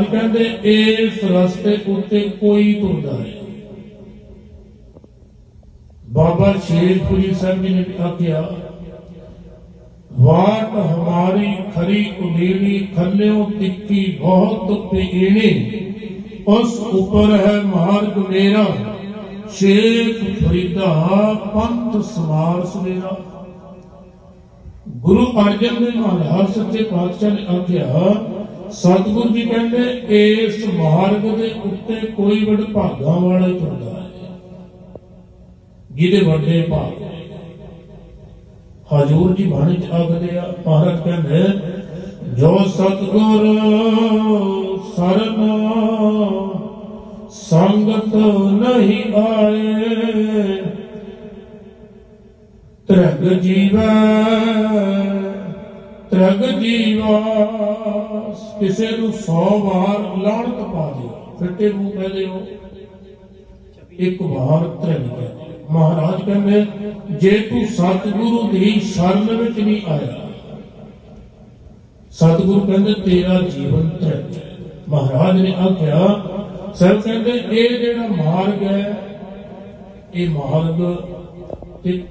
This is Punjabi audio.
ਮਹਾਰਾਜ ਕਹਿੰਦੇ, ਇਸ ਰਸਤੇ ਉੱਤੇ ਕੋਈ ਤੁਰਦਾ ਹੈ ਬਾਬਾ ਸ਼ੇਰਪੁਰੀ ਸਾਹਿਬ ਜੀ ਨੇ ਵੀ ਆਖਿਆ ਵਾਟ ਹਮਾਰੀ ਖਰੀ ਉਲੀਣੀ ਖੱਲਿਓ ਤਿੱਕੀ ਬਹੁਤ ਪੀਣੀ ਉਸ ਉਪਰ ਹੈ ਮਾਰਗ ਮੇਰਾ, ਸ਼ੇਖ ਫਰੀਦਾ ਪੰਥ ਸਮਾਰ ਸਵੇਰਾ ਗੁਰੂ ਅਰਜਨ ਦੇਵ ਮਹਾਰਾਜ ਸੱਚੇ ਪਾਤਸ਼ਾਹ ਨੇ ਆਖਿਆ ਸਤਿਗੁਰੂ ਜੀ ਕਹਿੰਦੇ, ਇਸ ਮਾਰਗ ਦੇ ਉੱਤੇ ਕੋਈ ਵੱਡ ਭਾਗਾਂ ਵਾਲਾ ਤੁਰਦਾ ਜਿਹਦੇ ਵੱਡੇ ਭਾਗ ਹਜੂਰ ਜੀ ਬਾਣੀ ਚ ਆਖਦੇ ਆ, ਮਹਾਰਾਜ ਕਹਿੰਦੇ, ਜੋ ਸਤਗੁਰ ਸਰਨ ਸੰਗਤ ਨਹੀਂ ਆਏ, ਤ੍ਰਗ ਜੀਵੈ ਤ੍ਰਗ ਜੀਵਾ, ਕਿਸੇ ਨੂੰ 100 ਵਾਰ ਲਾਣਤ ਪਾ ਦਿਓ ਫਿੱਟੇ ਮੂੰਹ ਕਹਦੇ ਹੋ ਇੱਕ ਵਾਰ ਤ੍ਰਗ ਮਹਾਰਾਜ ਕਹਿੰਦੇ, ਜੇ ਤੂੰ ਸਤਿਗੁਰੂ ਦੀ ਸ਼ਰਨ ਵਿੱਚ ਨਹੀਂ ਆਇਆ, ਸਤਿਗੁਰੂ ਕਹਿੰਦੇ, ਤੇਰਾ ਜੀਵਨ ਤ੍ਰਗ ਮਹਾਰਾਜ ਨੇ ਆਖਿਆ, ਸਰ ਕਹਿੰਦੇ, ਇਹ ਜਿਹੜਾ ਮਾਰਗ ਹੈ, ਇਹ ਮਾਰਗ ਤੇ